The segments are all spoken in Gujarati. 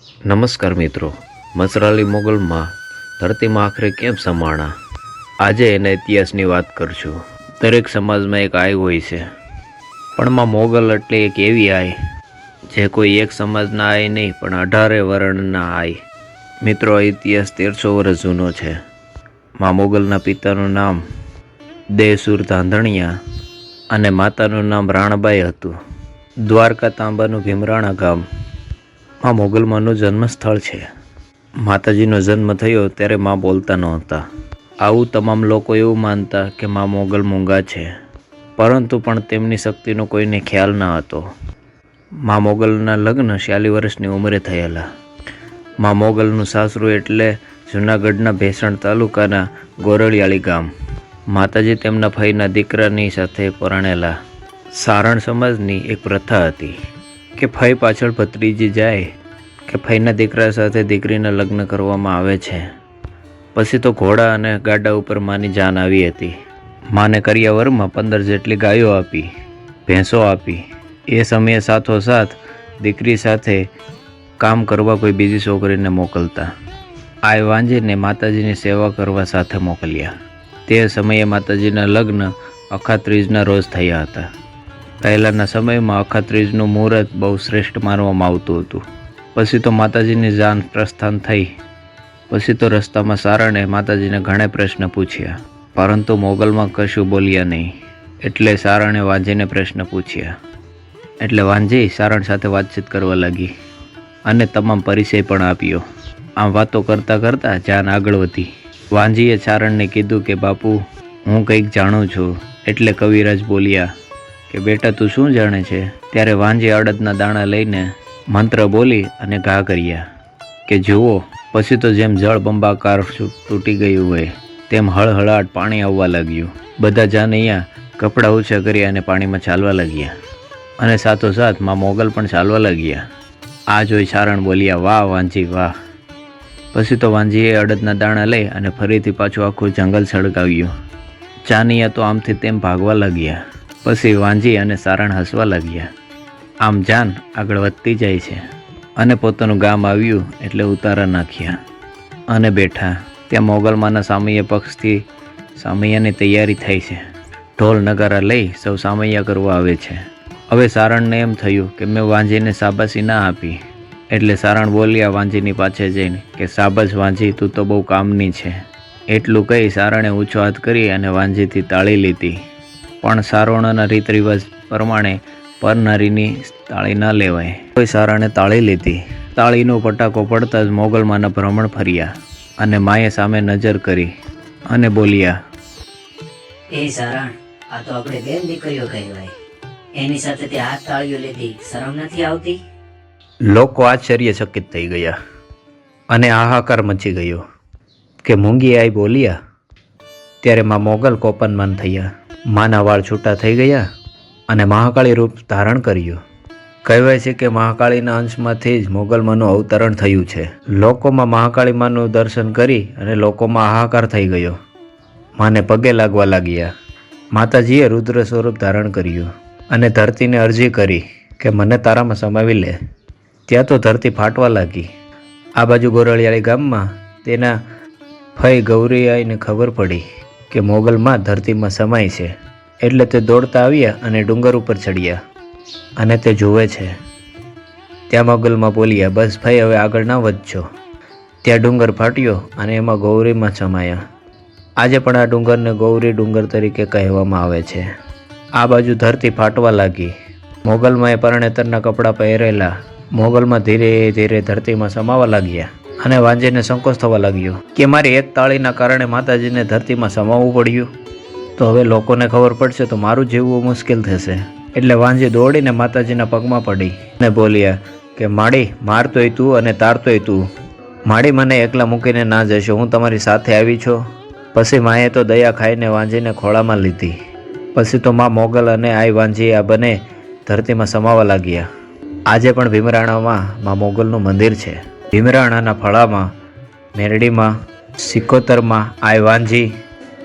નમસ્કાર મિત્રો, મસરાલી મોગલમાં ધરતીમાં આખરે કેમ સમાણા આજે એના ઇતિહાસની વાત કરશું. દરેક સમાજમાં એક આય હોય છે. પણ માં મોગલ એટલે એક એવી આય જે કોઈ એક સમાજના આય નહીં, પણ અઢારે વર્ણના આય મિત્રો ઇતિહાસ તેરસો વર્ષ જૂનો છે. માં મોગલના પિતાનું નામ દેસુર ધાંધણિયા અને માતાનું નામ રાણબાઈ હતું. દ્વારકા તાંબાનું ભીમરાણા ગામ. માં મોગલમાનું જન્મસ્થળ છે. માતાજીનો જન્મ થયો ત્યારે માં બોલતા નહોતા. આવું તમામ લોકો એવું માનતા કે માં મોગલ મૂંગા છે. પરંતુ પણ તેમની શક્તિનો કોઈને ખ્યાલ ન હતો. માં મોગલના લગ્ન છ્યાલી વર્ષની ઉંમરે થયેલા. માં મોગલનું સાસરું એટલે જૂનાગઢના ભેસણ તાલુકાના ગોરળિયાળી ગામ. માતાજી તેમના ભાઈના દીકરાની સાથે પરણેલા. સારણ સમાજની એક પ્રથા હતી. કે ફઈ પાછળ ભત્રીજી જાય કે ફઈના દીકરા સાથે દીકરીના લગ્ન કરવામાં આવે છે. પછી તો ઘોડા અને ગાડા ઉપર માની જાન આવી હતી. માને કરિયાવરમાં પંદર જેટલી ગાયો આપી, ભેંસો આપી. એ સમયે સાથોસાથ દીકરી સાથે કામ કરવા કોઈ બીજી છોકરીને મોકલતા. આ વાંજીને માતાજીની સેવા કરવા સાથે મોકલ્યા. તે સમયે માતાજીના લગ્ન અખાત્રીજના રોજ થયા હતા. પહેલાંના સમયમાં અખાત્રીજનું મુહૂર્ત બહુ શ્રેષ્ઠ માનવામાં આવતું હતું. પછી તો માતાજીની જાન પ્રસ્થાન થઈ. પછી તો રસ્તામાં સારણે માતાજીને ઘણા પ્રશ્ન પૂછ્યા. પરંતુ મોગલમાં કશું બોલ્યા નહીં. એટલે સારણે વાંજીને પ્રશ્ન પૂછ્યા. એટલે વાંજી સારણ સાથે વાતચીત કરવા લાગી. અને તમામ પરિચય પણ આપ્યો. આમ વાતો કરતાં કરતાં જાન આગળ વધી. વાંજીએ સારણને કીધું કે, બાપુ, હું કંઈક જાણું છું. એટલે કવિરાજ બોલ્યા કે બેટા તું શું જાણે છે? ત્યારે વાંજી અડદના દાણા લઈને મંત્ર બોલી અને ઘા કર્યા કે જુઓ, પછી તો જેમ જળ બંબાકાર તૂટી ગયું હોય, તેમ હળહળાટ પાણી આવવા લાગ્યું. બધા જાનૈયા કપડાં ઊંચા કરી અને પાણીમાં ચાલવા લાગ્યા. અને સાથોસાથમાં મોગલ પણ ચાલવા લાગ્યા. આ જોઈ સારણ બોલ્યા, વાહ, વાંજી, વાહ. પછી તો વાંજીએ અડદના દાણા લઈ અને ફરીથી પાછું આખું જંગલ સળગાવ્યું. ચાનિયા તો આમથી તેમ ભાગવા લાગ્યા. પછી વાંજી અને સારણ હસવા લાગ્યા. આમ જાન આગળ વધતી જાય છે. અને પોતાનું ગામ આવ્યું એટલે ઉતારા નાખ્યા. અને બેઠા. ત્યાં મોગલમાના સામૈયા પક્ષથી સામૈયાની તૈયારી થઈ છે. ઢોલ નગારા લઈ સૌ સામૈયા કરવા આવે છે. હવે સારણને એમ થયું કે મેં વાંજીને શાબાશી ના આપી. એટલે સારણ બોલ્યા વાંજીની પાછળ જઈને કે, શાબાશ વાંજી, તું તો બહુ કામની છે. એટલું કહી સારણે ઊંચો હાથ કરી અને વાંજીથી તાળી લીધી. પણ સારોણના રીત રિવાજ પ્રમાણે પરનારીની તાળી ના લેવાય. કોઈ સારાને તાળી લીધી. તાળીનો પટાકો પડતા જ મોગલમાના ભ્રમણ ફર્યા અને માએ સામે નજર કરી અને બોલ્યા એ સારણ આ તો આપણે બેન દીકરીઓ કહેવાય. એની સાથે તે હાથ તાળીઓ લીધી. શરમ નથી આવતી? લોકો આશ્ચર્યચકિત થઈ ગયા અને હાહાકાર મચી ગયો કે મૂંગી આઈ બોલ્યા ત્યારે માં મોગલ કોપનમાન થયા. માના વાળ છૂટા થઈ ગયા અને મહાકાળી રૂપ ધારણ કર્યું. કહેવાય છે કે મહાકાળીના અંશમાંથી જ મોગલમાનું અવતરણ થયું છે. લોકોમાં મહાકાળી માનું દર્શન કરી અને લોકોમાં હાહાકાર થઈ ગયો. માને પગે લાગવા લાગ્યા. માતાજીએ રુદ્ર સ્વરૂપ ધારણ કર્યું અને ધરતીને અરજી કરી કે મને તારામાં સમાવી લે. ત્યાં તો ધરતી ફાટવા લાગી. આ બાજુ ગોરળિયાળી ગામમાં તેના ફઈ ગૌરીયાઈને ખબર પડી. કે મોગલમાં ધરતીમાં સમાય છે. એટલે તે દોડતા આવ્યા અને ડુંગર ઉપર ચડ્યા. અને તે જુએ છે. ત્યાં મોગલમાં બોલ્યા, બસ ભાઈ, હવે આગળ ના વધજો. ત્યાં ડુંગર ફાટ્યો અને એમાં ગૌરીમાં સમાયા. આજે પણ આ ડુંગરને ગૌરી ડુંગર તરીકે કહેવામાં આવે છે. આ બાજુ ધરતી ફાટવા લાગી. મોગલમાં એ પરણેતરના કપડાં પહેરેલા. મોગલમાં ધીરે ધીરે ધરતીમાં સમાવા લાગ્યા. અને વાંજીને સંકોચ થવા લાગ્યો કે મારી એક તાળીના કારણે માતાજીને ધરતીમાં સમાવવું પડ્યું. તો હવે લોકોને ખબર પડશે તો મારું જીવવું મુશ્કેલ થશે. એટલે વાંજી દોડીને માતાજીના પગમાં પડી અને બોલ્યા કે, માડી મારતોય તું અને તારતોય તું. માડી, મને એકલા મૂકીને ના જશો. હું તમારી સાથે આવી છું. પછી માએ તો દયા ખાઈને વાંજીને ખોળામાં લીધી. પછી તો માં મોગલ અને આઈ વાંજી આ બંને ધરતીમાં સમાવા લાગ્યા. આજે પણ ભીમરાણામાં માં મોગલનું મંદિર છે. ભીમરાણાના ફળામાં, મેરડીમાં, સિકોતરમાં આયવાનજી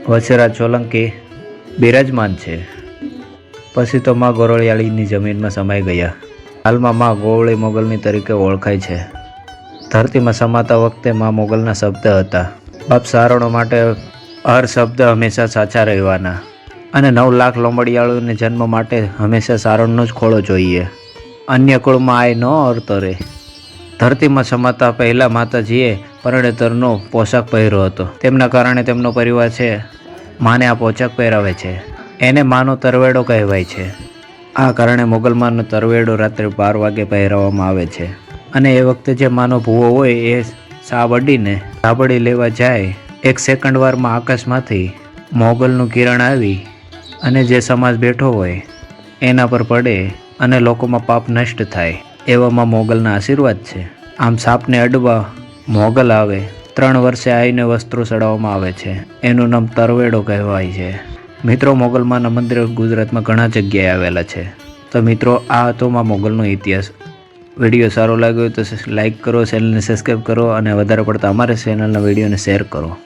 વછરા સોલંકી બિરાજમાન છે. પછી તો માં ગોરળિયાળીની જમીનમાં સમાઈ ગયા. હાલમાં માં ગોવળી મોગલની તરીકે ઓળખાય છે. ધરતીમાં સમાતા વખતે માં મોગલના શબ્દ હતા. બાપ સારણો માટે હર શબ્દ હંમેશા સાચા રહેવાના અને નવ લાખ લોમડિયાળુને જન્મ માટે હંમેશા સારણનો જ ખોળો જોઈએ. અન્ય કુળમાં આય ન અર્તરે ધરતીમાં સમાતા પહેલા માતાજીએ પરણેતરનો પોશાક પહેર્યો હતો. તેમના કારણે તેમનો પરિવાર છે, માને આ પોશાક પહેરાવે છે. એને માનો તરવેડો કહેવાય છે. આ કારણે મોગલમાનનો તરવેડો રાત્રે બાર વાગે પહેરાવવામાં આવે છે. અને એ વખતે જે માનો ભૂવો હોય એ સાબડીને સાબડી લેવા જાય, એક સેકન્ડ વારમાં આકાશમાંથી મોગલનું કિરણ આવી અને જે સમાજ બેઠો હોય, એના પર પડે અને લોકોમાં પાપ નષ્ટ થાય. એવામાં મોગલના આશીર્વાદ છે. આમ સાપને અડવા મોગલ આવે. ત્રણ વર્ષે આવીને વસ્ત્રો ચડાવવામાં આવે છે. એનું નામ તરવેડો કહેવાય છે. મિત્રો, મોગલમાના મંદિર ગુજરાતમાં ઘણા જગ્યાએ આવેલા છે. તો મિત્રો, આ હતો માં મોગલનો ઇતિહાસ. વીડિયો સારો લાગ્યો તો લાઈક કરો, ચેનલને સબસ્ક્રાઈબ કરો અને વધારે પડતા અમારા ચેનલના વિડીયોને શેર કરો.